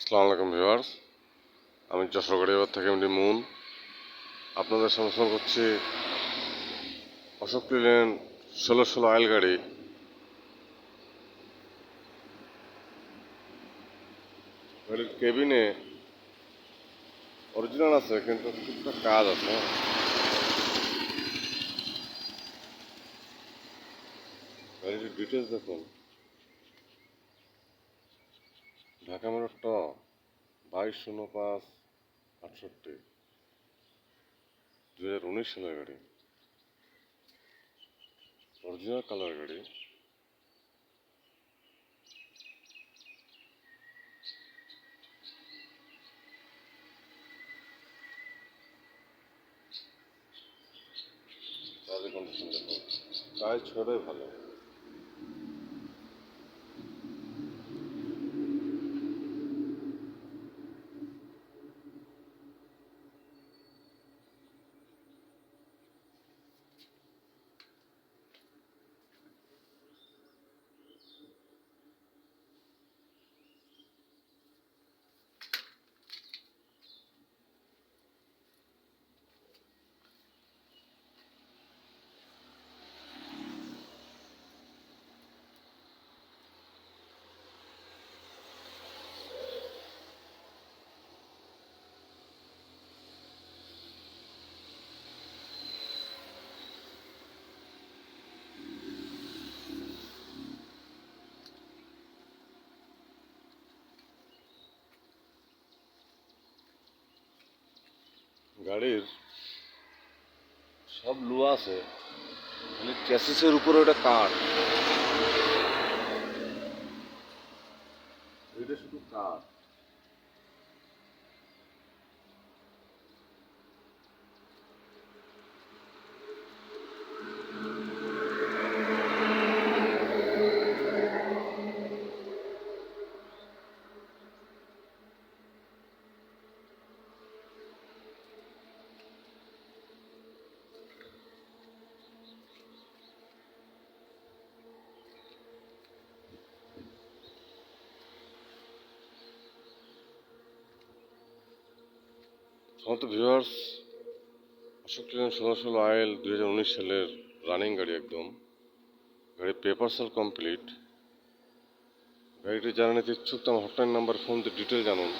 আসসালামু আলাইকুম ভিউয়ার্স। আমি যশোরগড়িয়াবার থেকে এমডি মুন। আপনাদের সমর্থন করছি, অশোক লেন ষোলো ষোলো আইল গাড়ি। গাড়ির কেবিনে অরিজিনাল আছে, কিন্তু টুকটাক কাজ আছে। গাড়ির ডিটেলস দেখুন। ঢাকা মেরো ট বাইশ শূন্য পাঁচ, আটষট্টি। দু হাজার উনিশ সালের গাড়ি। অরিজিনাল কালার গাড়ি। চার্জ ছড়াই ভালো। গাড়ির সব লুয়া আছে মানে চ্যাসিসের উপরে ওটা কাঠ এটা শুধু কাঠ সমস্ত ভিউয়ার্স অশোক লেন ষোলো ষোলো আইল দুই হাজার উনিশ সালের রানিং গাড়ি একদম। গাড়ির পেপার সেল কমপ্লিট গাড়িটি জানা নিতে ইচ্ছুক, তো হটলাইন নাম্বার ফোন দিয়ে ডিটেল জানুন।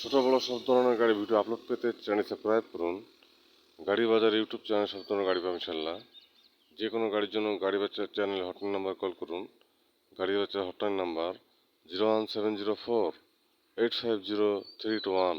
ছোটো বড়ো সব ধরনের গাড়ি ভিডিও আপলোড পেতে চ্যানেল সাবস্ক্রাইব করুন। গাড়ি বাজার ইউটিউব চ্যানেল সব ধরনের গাড়ি পাবেন ইনশাল্লাহ যে কোনো গাড়ির জন্য গাড়ি বাচ্চার চ্যানেল হটলাইন নাম্বার কল করুন। গাড়ি বাচ্চার hotline number zero one seven zero four eight five zero three two one